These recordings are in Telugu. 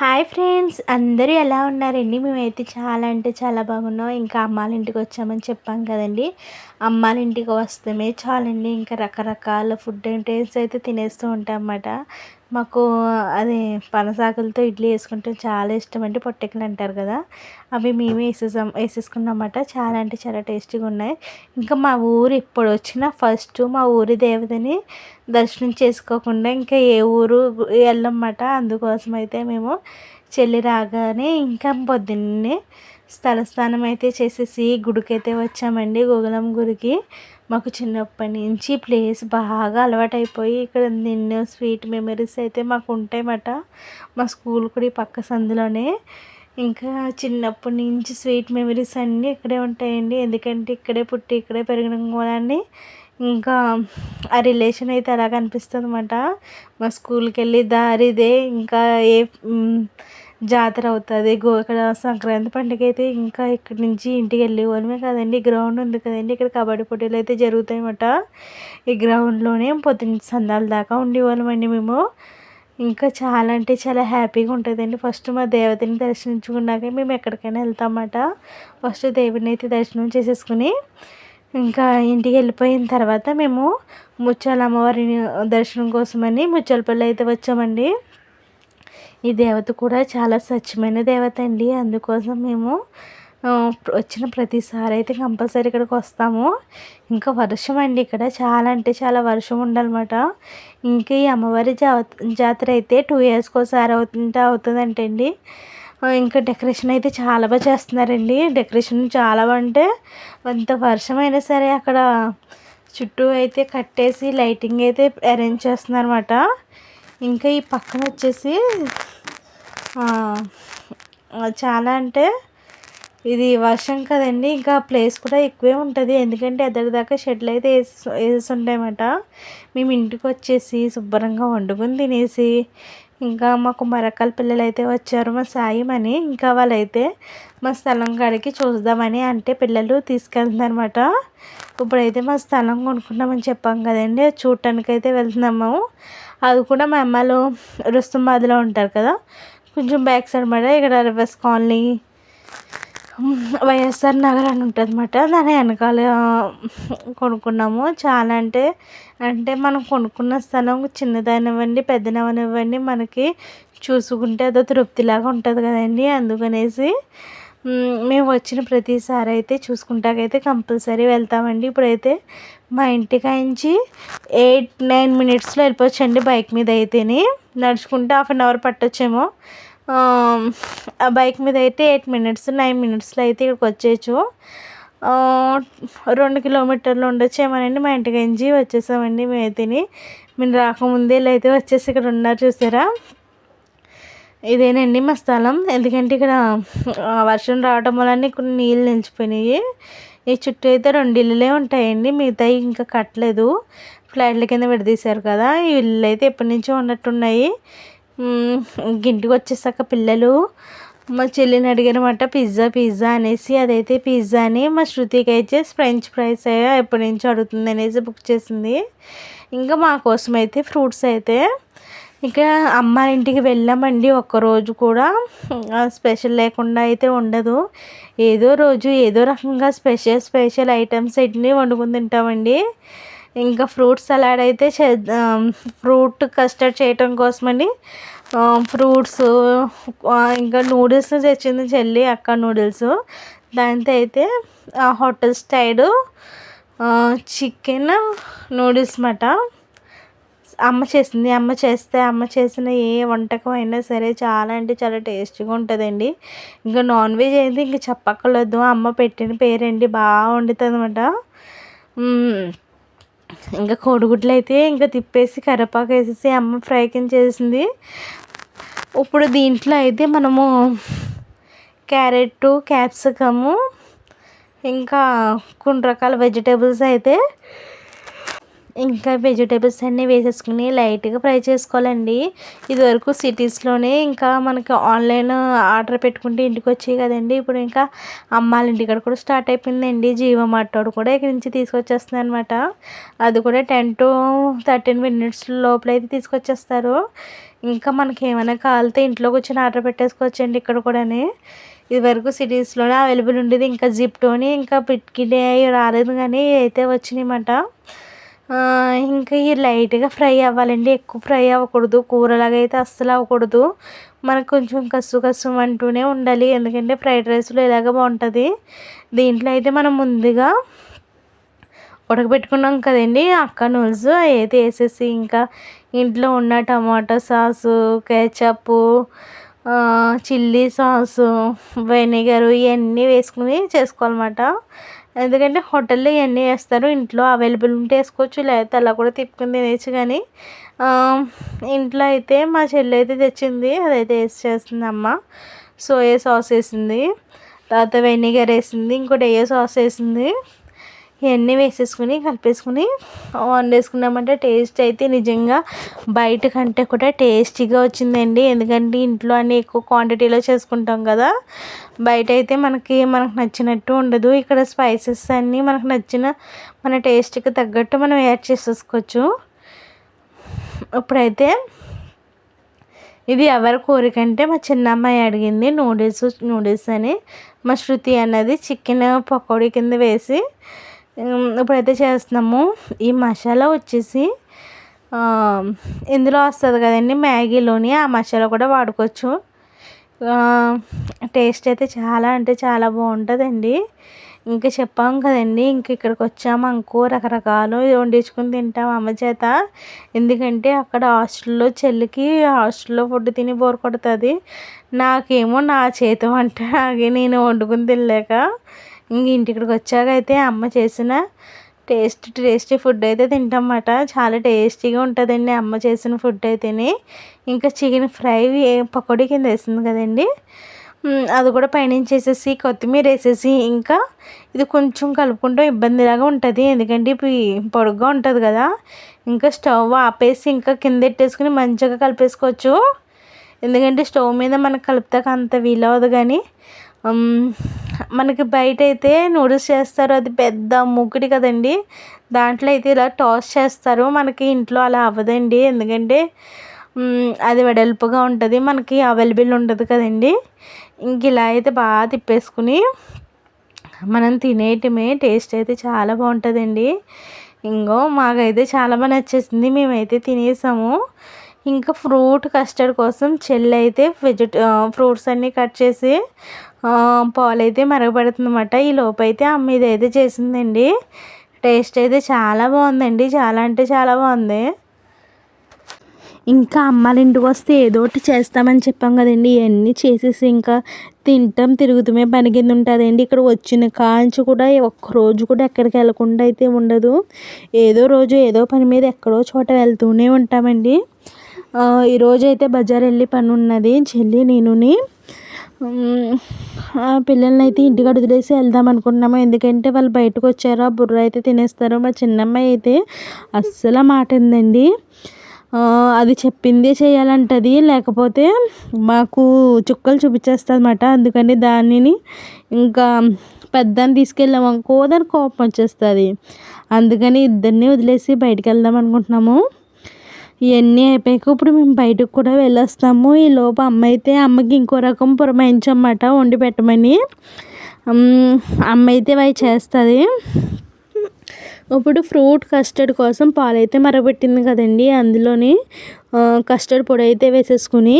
హాయ్ ఫ్రెండ్స్ అందరూ ఎలా ఉన్నారండి? మేమైతే చాలా అంటే చాలా బాగున్నాం. ఇంకా అమ్మాళ్ళ ఇంటికి వచ్చామని చెప్పాం కదండి. అమ్మాళ్ళ ఇంటికి వస్తే చాలండి. ఇంకా రకరకాల ఫుడ్ ఐటమ్స్ అయితే తినేస్తూ ఉంటాం అన్నమాట. మాకు అది పనసాకులతో ఇడ్లీ వేసుకుంటే చాలా ఇష్టం అంటే పొట్టెక్కలు అంటారు కదా అవి మేమే వేసేసాం వేసేసుకున్నమాట. చాలా అంటే చాలా టేస్టీగా ఉన్నాయి. ఇంకా మా ఊరు ఇప్పుడు వచ్చినా ఫస్ట్ మా ఊరి దేవతని దర్శనం చేసుకోకుండా ఇంకా ఏ ఊరు వెళ్ళమాట. అందుకోసం అయితే మేము చెల్లి రాగానే ఇంకా పొద్దున్నే స్థలస్నానం అయితే చేసేసి గుడికైతే వచ్చామండి గోగులం గుడికి. మాకు చిన్నప్పటి నుంచి ప్లేస్ బాగా అలవాటైపోయి ఇక్కడ నిన్ను స్వీట్ మెమరీస్ అయితే మాకు ఉంటాయన్నమాట మా స్కూల్ కూడా ఈ పక్క సందులోనే. ఇంకా చిన్నప్పటి నుంచి స్వీట్ మెమరీస్ అన్నీ ఇక్కడే ఉంటాయండి. ఎందుకంటే ఇక్కడే పుట్టి ఇక్కడే పెరగడం కూడా ఇంకా ఆ రిలేషన్ అయితే అలా కనిపిస్తుంది అనమాట మా స్కూల్కి వెళ్ళి దారిదే ఇంకా ఏ జాతర అవుతుంది గో ఇక్కడ సంక్రాంతి పండుగ అయితే ఇంకా ఇక్కడి నుంచి ఇంటికి వెళ్ళేవాళ్ళమే కదండి. గ్రౌండ్ ఉంది కదండి ఇక్కడ కబడ్డీ పోటీలు అయితే జరుగుతాయన్నమాట. ఈ గ్రౌండ్లోనే పొద్దున్న సందాల దాకా ఉండేవాళ్ళమండి మేము. ఇంకా చాలా అంటే చాలా హ్యాపీగా ఉంటుందండి. ఫస్ట్ మా దేవతని దర్శించుకున్నాక మేము ఎక్కడికైనా వెళ్తామన్నమాట. ఫస్ట్ దేవుడిని అయితే దర్శనం చేసేసుకుని ఇంకా ఇంటికి వెళ్ళిపోయిన తర్వాత మేము ముచ్చాల అమ్మవారిని దర్శనం కోసమని ముచ్చాలపల్లి అయితే వచ్చామండి. ఈ దేవత కూడా చాలా స్వచ్ఛమైన దేవత అండి. అందుకోసం మేము వచ్చిన ప్రతిసారి అయితే కంపల్సరీ ఇక్కడికి వస్తాము. ఇంకా వర్షం అండి ఇక్కడ. చాలా అంటే చాలా వర్షం ఉండాలన్నమాట. ఇంకా ఈ అమ్మవారి జాతర అయితే టూ ఇయర్స్కి ఒకసారి అవుతుంటే అవుతుందంటే అండి ఇంకా డెకరేషన్ అయితే చాలా బాగా చేస్తున్నారండి. డెకరేషన్ చాలా బాగుంటే అంత వర్షమైనా సరే అక్కడ చుట్టూ అయితే కట్టేసి లైటింగ్ అయితే అరేంజ్ చేస్తున్నారు అనమాట ఇంకా ఈ పక్కన వచ్చేసి చాలా అంటే ఇది వర్షం కదండి ఇంకా ప్లేస్ కూడా ఎక్కువే ఉంటుంది. ఎందుకంటే ఎద్దరి దాకా షెడ్లు అయితే వేసి వేసి ఉంటాయన్నమాట మేము ఇంటికి వచ్చేసి శుభ్రంగా వండుకొని తినేసి ఇంకా మాకు మరక్కల పిల్లలు అయితే వచ్చారు మా సాయి అని ఇంకా వాళ్ళైతే మా స్థలం కాడికి చూద్దామని అంటే పిల్లలు తీసుకెళ్తుందనమాట ఇప్పుడైతే మా స్థలం కొనుక్కున్నామని చెప్పాం కదండి చూడటానికి అయితే వెళ్తున్నాము. అది కూడా మా అమ్మలు రుస్తుంబాద్లో ఉంటారు కదా. కొంచెం బ్యాక్ సైడ్ మాట ఇక్కడ రివర్స్ కాలనీ వైఎస్ఆర్ నగర్ అని ఉంటుంది అనమాట దాని వెనకాల కొనుక్కున్నాము. చాలా అంటే అంటే మనం కొనుక్కున్న స్థలం చిన్నదనివ్వండి పెద్దనవనివ్వండి మనకి చూసుకుంటే అదో తృప్తిలాగా ఉంటుంది కదండి అందుకనేసి మేము వచ్చిన ప్రతిసారి అయితే చూసుకుంటాకైతే కంపల్సరీ వెళ్తామండి. ఇప్పుడైతే మా ఇంటికాయించి నుంచి ఎయిట్ నైన్ మినిట్స్లో వెళ్ళిపోవచ్చండి బైక్ మీద అయితేనే. నడుచుకుంటే హాఫ్ అన్ అవర్ పట్టొచ్చేమో. ఆ బైక్ మీద అయితే ఎయిట్ మినిట్స్ నైన్ మినిట్స్లో అయితే ఇక్కడికి వచ్చేయచ్చు. రెండు కిలోమీటర్లు ఉండొచ్చేమోనండి మా ఇంటికి నుంచి వచ్చేసామండి అయితేని మేము రాకముందే అయితే వచ్చేసి ఇక్కడ ఉన్నారు చూసారా? ఇదేనండి మా స్థలం. ఎందుకంటే ఇక్కడ వర్షం రావడం వల్ల కొన్ని నీళ్ళు నిలిచిపోయినాయి. ఈ చుట్టూ అయితే రెండు ఇల్లులే ఉంటాయండి. మిగతాయి ఇంకా కట్టలేదు. ఫ్లాట్ల కింద విడదీశారు కదా. ఈ ఇల్లు అయితే ఎప్పటి నుంచో ఉన్నట్టున్నాయి. ఇంటికి వచ్చేసాక పిల్లలు. మా చెల్లిని అడిగారన్నమాట పిజ్జా పిజ్జా అనేసి. అదైతే పిజ్జా అని మా శృతికి అయితే ఫ్రెంచ్ ఫ్రైస్ ఎప్పటి నుంచో అడుగుతుంది అనేసి బుక్ చేసింది. ఇంకా మా కోసం అయితే ఫ్రూట్స్ అయితే ఇంకా అమ్మ ఇంటికి వెళ్ళామండి ఒక్కరోజు కూడా స్పెషల్ లేకుండా అయితే ఉండదు. ఏదో రోజు ఏదో రకంగా స్పెషల్ స్పెషల్ ఐటమ్స్ అన్నీ వండుకుని తింటామండి. ఇంకా ఫ్రూట్ సలాడ్ అయితే చేద్దాం ఫ్రూట్ కస్టర్డ్ చేయటం కోసమని ఫ్రూట్స్ ఇంకా నూడిల్స్ తెచ్చింది చెల్లి అక్క నూడిల్స్. దాంతో అయితే హోటల్ స్టైల్ చికెన్ నూడిల్స్ మాట అమ్మ చేసింది అమ్మ చేస్తే అమ్మ చేసిన ఏ వంటకం అయినా సరే చాలా అంటే చాలా టేస్టీగా ఉంటుందండి. ఇంకా నాన్ వెజ్ అయితే ఇంకా చెప్పక్కర్లేదు. అమ్మ పెట్టిన పేరండి బాగా వండుతుంది అనమాట ఇంకా కోడిగుడ్లు అయితే ఇంకా తిప్పేసి కరివేపాకు వేసేసి అమ్మ ఫ్రై కింద చేసింది. ఇప్పుడు దీంట్లో అయితే మనము క్యారెట్ క్యాప్సికము ఇంకా కొన్ని రకాల వెజిటేబుల్స్ అయితే ఇంకా వెజిటేబుల్స్ అన్నీ వేసేసుకుని లైట్గా ఫ్రై చేసుకోవాలండి. ఇదివరకు సిటీస్లోనే ఇంకా మనకి ఆన్లైన్ ఆర్డర్ పెట్టుకుంటే ఇంటికి వచ్చాయి కదండి. ఇప్పుడు ఇంకా అమ్మాళ్ళ ఇంటికాడ కూడా స్టార్ట్ అయిపోయిందండి. జీవో మాటోడు కూడా ఇక్కడి నుంచి తీసుకొచ్చేస్తుంది అనమాట అది కూడా టెన్ టు థర్టీన్ మినిట్స్ లోపల అయితే తీసుకొచ్చేస్తారు. ఇంకా మనకి ఏమైనా కావాలితే ఇంట్లో వచ్చిన ఆర్డర్ పెట్టేసుకోవచ్చండి ఇక్కడ కూడాని. ఇదివరకు సిటీస్లోనే అవైలబుల్ ఉండేది. ఇంకా జిప్టోని ఇంకా పిట్కిడే రాలేదు కానీ అయితే వచ్చినాయి అన్నమాట. ఇంకా ఇవి లైట్గా ఫ్రై అవ్వాలండి. ఎక్కువ ఫ్రై అవ్వకూడదు. కూరలాగా అయితే అస్సలు అవ్వకూడదు. మనకు కొంచెం కసు కసు అంటూనే ఉండాలి. ఎందుకంటే ఫ్రైడ్ రైస్లో ఇలాగ బాగుంటుంది. దీంట్లో అయితే మనం ముందుగా ఉడకబెట్టుకున్నాం కదండి. అక్క నూల్స్ అయితే వేసేసి ఇంకా ఇంట్లో ఉన్న tomato sauce ketchup chilli sauce vinegar ఇవన్నీ వేసుకుని చేసుకోవాలన్నమాట. ఎందుకంటే హోటల్లో ఇవన్నీ వేస్తారు ఇంట్లో అవైలబుల్ ఉంటే వేసుకోవచ్చు లేకపోతే అలా కూడా తిప్పుకుని తినేచ్చు కానీ ఇంట్లో అయితే మా చెల్లి అయితే తెచ్చింది అదైతే వేసి చేస్తుంది అమ్మ. సోయా సాస్ వేసింది తర్వాత వెనిగర్ వేసింది ఇంకోటి ఏ సాస్ వేసింది. ఇవన్నీ వేసేసుకుని కలిపేసుకుని వండేసుకున్నామంటే టేస్ట్ అయితే నిజంగా బయట కంటే కూడా టేస్టీగా వచ్చిందండి. ఎందుకంటే ఇంట్లో అన్ని ఎక్కువ క్వాంటిటీలో చేసుకుంటాం కదా. బయట అయితే మనకి మనకు నచ్చినట్టు ఉండదు. ఇక్కడ స్పైసెస్ అన్నీ మనకు నచ్చిన మన టేస్ట్కి తగ్గట్టు మనం యాడ్ చేసేసుకోవచ్చు. ఇప్పుడైతే ఇది ఎవరి కోరికంటే మా చిన్నమ్మాయి అడిగింది నూడిల్స్ నూడిల్స్ అని. మా శృతి అన్నది చికెన్ పకోడీ కింద వేసి ఇప్పుడైతే చేస్తున్నాము. ఈ మసాలా వచ్చేసి ఇందులో వస్తుంది కదండి మ్యాగీలోని ఆ మసాలా కూడా వాడుకోవచ్చు. టేస్ట్ అయితే చాలా అంటే చాలా బాగుంటుందండి. ఇంకా చెప్పాం కదండి ఇంక ఇక్కడికి వచ్చాము అనుకో రకరకాలు వండించుకుని తింటాం అమ్మ చేత. ఎందుకంటే అక్కడ హాస్టల్లో చెల్లికి హాస్టల్లో ఫుడ్ తిని బోర్ కొడుతుంది. నాకేమో నా చేతి వంట నేను వండుకుని తినలేక ఇంక ఇంటికి వచ్చాక అయితే అమ్మ చేసిన టేస్ట్ టేస్టీ ఫుడ్ అయితే తింటామన్నమాట చాలా టేస్టీగా ఉంటుందండి అమ్మ చేసిన ఫుడ్ అయితేనే. ఇంకా చికెన్ ఫ్రై పకోడీ కింద వేసింది కదండి. అది కూడా పైనుంచి వేసేసి కొత్తిమీర వేసేసి ఇంకా ఇది కొంచెం కలుపుకుంటూ ఇబ్బందిలాగా ఉంటుంది. ఎందుకంటే పొడుగ్గా ఉంటుంది కదా. ఇంకా స్టవ్ ఆపేసి ఇంకా కింద ఎట్టేసుకుని మంచిగా కలిపేసుకోవచ్చు. ఎందుకంటే స్టవ్ మీద మనకు కలుపుతాక అంత వీలవదు కానీ మనకి బయట అయితే నూడిల్స్ చేస్తారు. అది పెద్ద ముగ్గుడి కదండి. దాంట్లో అయితే ఇలా టాస్ చేస్తారు. మనకి ఇంట్లో అలా అవ్వదండి. ఎందుకంటే అది వెడల్పుగా ఉంటుంది. మనకి అవైలబుల్ ఉండదు కదండి. ఇంక ఇలా అయితే బాగా తిప్పేసుకుని మనం తినేయటమే టేస్ట్ అయితే చాలా బాగుంటుందండి. ఇంకో మాకైతే చాలా బాగా నచ్చేసింది. మేమైతే తినేసాము. ఇంకా ఫ్రూట్ కస్టర్డ్ కోసం చెల్లి అయితే వెజిట ఫ్రూట్స్ అన్నీ కట్ చేసి పాలు అయితే మరగబెడుతుంది ఈ లోపు అయితే అమ్మ ఇది అయితే చేసిందండి. టేస్ట్ అయితే చాలా బాగుందండి. చాలా అంటే చాలా బాగుంది. ఇంకా అమ్మాళ్ళ ఇంటికి వస్తే ఏదో ఒకటి చేస్తామని చెప్పాం కదండి. ఇవన్నీ చేసేసి ఇంకా తింటాం తిరుగుతూమే పని కింద ఉంటుందండి. ఇక్కడ వచ్చిన కాంచి కూడా ఒక్కరోజు కూడా ఎక్కడికి వెళ్ళకుండా అయితే ఉండదు. ఏదో రోజు ఏదో పని మీద ఎక్కడో చోట వెళ్తూనే ఉంటామండి. ఈరోజు అయితే బజార్ వెళ్ళి పని ఉన్నది చెల్లి నేనుని. పిల్లల్ని అయితే ఇంటికాడ వదిలేసి వెళ్దాం అనుకుంటున్నాము. ఎందుకంటే వాళ్ళు బయటకు వచ్చారు ఆ బుర్ర అయితే తినేస్తారు మా చిన్నమ్మాయి అయితే. అస్సలు మాట ఉందండి అది చెప్పిందే చేయాలంటది. లేకపోతే మాకు చుక్కలు చూపించేస్తుందన్నమాట. అందుకని దానిని ఇంకా పెద్దని తీసుకెళ్ళామనుకో దాని కోపం వచ్చేస్తుంది. అందుకని ఇద్దరిని వదిలేసి బయటికి వెళ్దాం అనుకుంటున్నాము. ఇవన్నీ అయిపోయాక ఇప్పుడు మేము బయటకు కూడా వెళ్ళొస్తాము. ఈ లోపు అమ్మ అయితే అమ్మకి ఇంకో రకం పురమాయించమాట వండి పెట్టమని. అమ్మ అయితే అవి చేస్తుంది. ఇప్పుడు ఫ్రూట్ కస్టర్డ్ కోసం పాలైతే మరగబెట్టింది కదండి అందులోని కస్టర్డ్ పొడి అయితే వేసేసుకుని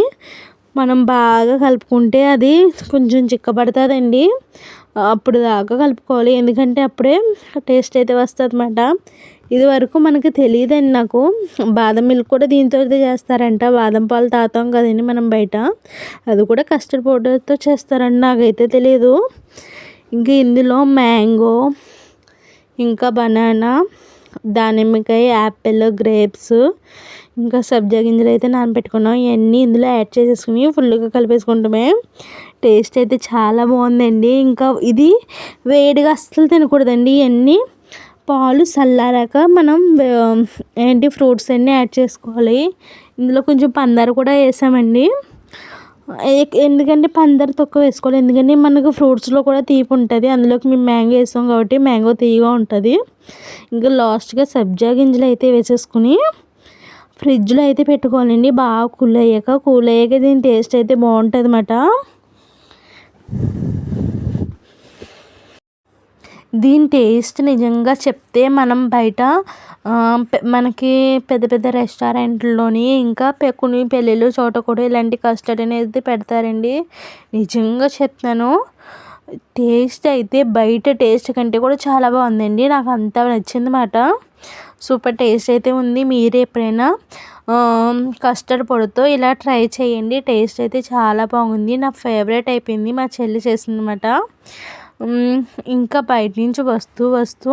మనం బాగా కలుపుకుంటే అది కొంచెం చిక్కబడుతుందండి. అప్పుడు దాకా కలుపుకోవాలి. ఎందుకంటే అప్పుడే టేస్ట్ అయితే వస్తుంది అన్నమాట ఇది వరకు మనకి తెలియదండి నాకు. బాదం మిల్క్ కూడా దీంతో చేస్తారంట. బాదం పాలు తాతాం కదండి మనం బయట. అది కూడా కస్టర్డ్ పౌడర్తో చేస్తారండి నాకైతే తెలియదు ఇంకా ఇందులో మ్యాంగో ఇంకా బనానా దానిమ్మకాయ యాపిల్ గ్రేప్స్ ఇంకా సబ్జా గింజలు అయితే నానబెట్టుకున్నాం. ఇవన్నీ ఇందులో యాడ్ చేసేసుకుని ఫుల్గా కలిపేసుకుంటామే. టేస్ట్ అయితే చాలా బాగుందండి. ఇంకా ఇది వేడిగా అస్సలు తినకూడదండి ఇవన్నీ పాలు చల్లారాక మనం ఏంటి ఫ్రూట్స్ అన్నీ యాడ్ చేసుకోవాలి. ఇందులో కొంచెం పందారు కూడా వేసామండి. ఎందుకంటే పందారు తక్కువ వేసుకోవాలి. ఎందుకంటే మనకు ఫ్రూట్స్లో కూడా తీపి ఉంటుంది. అందులోకి మేము మ్యాంగో వేసాం కాబట్టి మ్యాంగో తీయగా ఉంటుంది. ఇంకా లాస్ట్గా సబ్జా గింజలు అయితే వేసేసుకుని ఫ్రిడ్జ్లో అయితే పెట్టుకోవాలండి. బాగా కూల్ అయ్యాక. కూల్ అయ్యాక దీని టేస్ట్ అయితే బాగుంటుంది అన్నమాట దీని టేస్ట్ నిజంగా చెప్తే మనం బయట మనకి పెద్ద పెద్ద రెస్టారెంట్లోని ఇంకా కొన్ని పెళ్ళిళ్ళు చోట కూడా ఇలాంటి కస్టర్డ్ అనేది పెడతారండి. నిజంగా చెప్తాను. టేస్ట్ అయితే బయట టేస్ట్ కంటే కూడా చాలా బాగుందండి. నాకు అంత నచ్చింది సూపర్ టేస్ట్ అయితే ఉంది. మీరు ఎప్పుడైనా కస్టర్డ్ పొడితో ఇలా ట్రై చేయండి. టేస్ట్ అయితే చాలా బాగుంది. నా ఫేవరెట్ అయిపోయింది మా చెల్లి చేసిందనమాట ఇంకా బయట నుంచి వస్తూ వస్తూ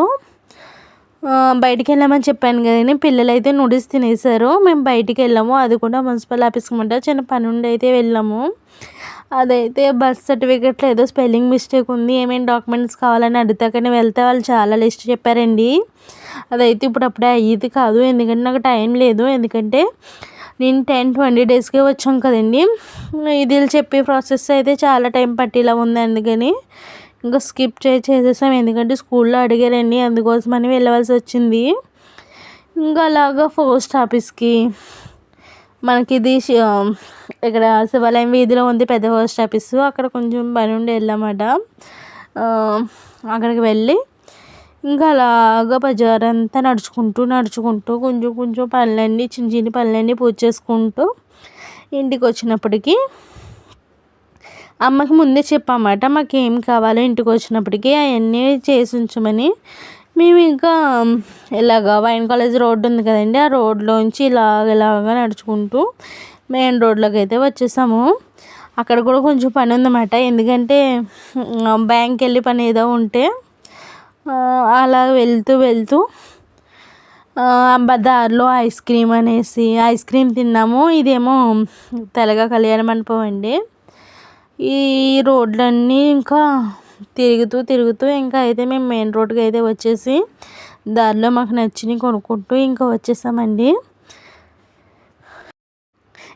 బయటికి వెళ్ళామని చెప్పాను కదండి. పిల్లలు అయితే నూడిల్స్ తినేసారు మేము బయటికి వెళ్ళాము. అది కూడా మున్సిపల్ ఆఫీస్కి మాట చిన్న పని ఉండి అయితే వెళ్ళాము. అదైతే బర్త్ సర్టిఫికెట్లో ఏదో స్పెల్లింగ్ మిస్టేక్ ఉంది. ఏమేమి డాక్యుమెంట్స్ కావాలని అడుగుతాకని వెళ్తే వాళ్ళు చాలా లిస్ట్ చెప్పారండి. అదైతే ఇప్పుడు అప్పుడే అయ్యేది కాదు. ఎందుకంటే నాకు టైం లేదు. ఎందుకంటే నేను టెన్ ట్వంటీ డేస్కే వచ్చాం కదండి. ఇది చెప్పే ప్రాసెస్ అయితే చాలా టైం పట్టేలా ఉంది. అందుకని ఇంకా స్కిప్ చే చేసేసాం. ఎందుకంటే స్కూల్లో అడిగారండి. అందుకోసమని వెళ్ళవలసి వచ్చింది. ఇంకా అలాగా పోస్ట్ ఆఫీస్కి మనకి ఇది ఇక్కడ శివాలయం వీధిలో ఉంది పెద్ద పోస్ట్ ఆఫీసు. అక్కడ కొంచెం పని ఉండి వెళ్ళామట. అక్కడికి వెళ్ళి ఇంకా అలాగా బజార్ అంతా నడుచుకుంటూ నడుచుకుంటూ కొంచెం కొంచెం పనులన్నీ చిన్న చిన్న పనులన్నీ పూజ చేసుకుంటూ ఇంటికి వచ్చినప్పటికీ అమ్మకి ముందే చెప్పామాట మాకేం కావాలో ఇంటికి వచ్చినప్పటికీ అవన్నీ చేసి ఉంచమని మేము ఇంకా ఇలాగ వైన్ కాలేజ్ రోడ్డు ఉంది కదండి ఆ రోడ్లోంచి ఇలాగ ఇలాగ నడుచుకుంటూ మెయిన్ రోడ్లోకి అయితే వచ్చేసాము. అక్కడ కూడా కొంచెం పని ఉందన్నమాట ఎందుకంటే బ్యాంక్ వెళ్ళి పని ఏదో ఉంటే అలా వెళ్తూ వెళ్తూ దారిలో ఐస్ క్రీమ్ అనేసి ఐస్ క్రీమ్ తిన్నాము. ఇదేమో తెలగ కళ్యాణ మండపం అండి. ఈ రోడ్లన్నీ ఇంకా తిరుగుతూ తిరుగుతూ ఇంకా అయితే మేము మెయిన్ రోడ్కి అయితే వచ్చేసి దారిలో మాకు నచ్చినవి కొనుక్కుంటూ ఇంకా వచ్చేసామండి.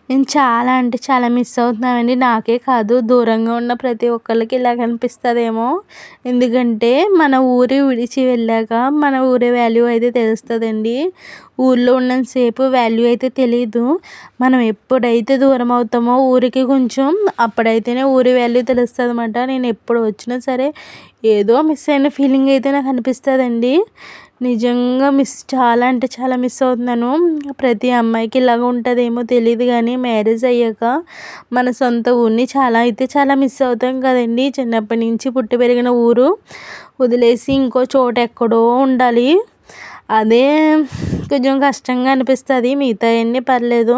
నేను చాలా అంటే చాలా మిస్ అవుతున్నానండి. నాకే కాదు దూరంగా ఉన్న ప్రతి ఒక్కరికి ఇలా కనిపిస్తుందేమో. ఎందుకంటే మన ఊరి విడిచి వెళ్ళాక మన ఊరి వాల్యూ అయితే తెలుస్తుందండి. ఊళ్ళో ఉన్నంతసేపు వాల్యూ అయితే తెలియదు మనం ఎప్పుడైతే దూరం అవుతామో ఊరికి కొంచెం అప్పుడైతేనే ఊరి వాల్యూ తెలుస్తుంది అనమాట నేను ఎప్పుడు వచ్చినా సరే ఏదో మిస్ అయిన ఫీలింగ్ అయితే నాకు అనిపిస్తుందండి. నిజంగా మిస్ చాలా అంటే చాలా మిస్ అవుతున్నాను. ప్రతి అమ్మాయికి ఇలాగ ఉంటుందేమో తెలియదు కానీ మ్యారేజ్ అయ్యాక మన సొంత ఊరిని చాలా అయితే చాలా మిస్ అవుతాం కదండి. చిన్నప్పటి నుంచి పుట్టి పెరిగిన ఊరు వదిలేసి ఇంకో చోట ఎక్కడో ఉండాలి. అదే కొంచెం కష్టంగా అనిపిస్తుంది మిగతా అన్నీ పర్లేదు.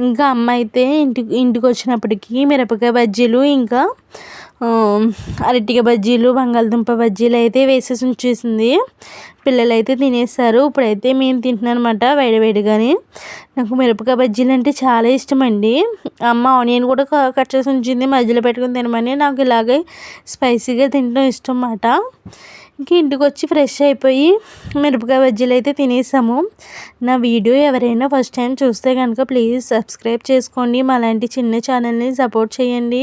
ఇంకా అమ్మ అయితే ఇంటికి ఇంటికి వచ్చినప్పటికీ మిరపకాయ బజ్జీలు ఇంకా అరటికాయ బజ్జీలు బంగాళదుంప బజ్జీలు అయితే వేసేసి ఉంచేసింది. పిల్లలు అయితే తినేస్తారు. ఇప్పుడైతే మేము తింటున్నాం అనమాట వేడివేడిగాని నాకు మిరపకాయ బజ్జీలు అంటే చాలా ఇష్టం అండి అమ్మ ఆనియన్ కూడా కట్ చేసి ఉంచింది. మధ్యలో పెట్టుకుని తినమని నాకు ఇలాగే స్పైసీగా తినడం ఇష్టం అన్నమాట ఇంక ఇంటికి వచ్చి ఫ్రెష్ అయిపోయి మిరపకాయ బజ్జీలు అయితే తినేసాము. నా వీడియో ఎవరైనా ఫస్ట్ టైం చూస్తే కనుక ప్లీజ్ సబ్స్క్రైబ్ చేసుకోండి. మాలాంటి చిన్న ఛానల్ని సపోర్ట్ చేయండి.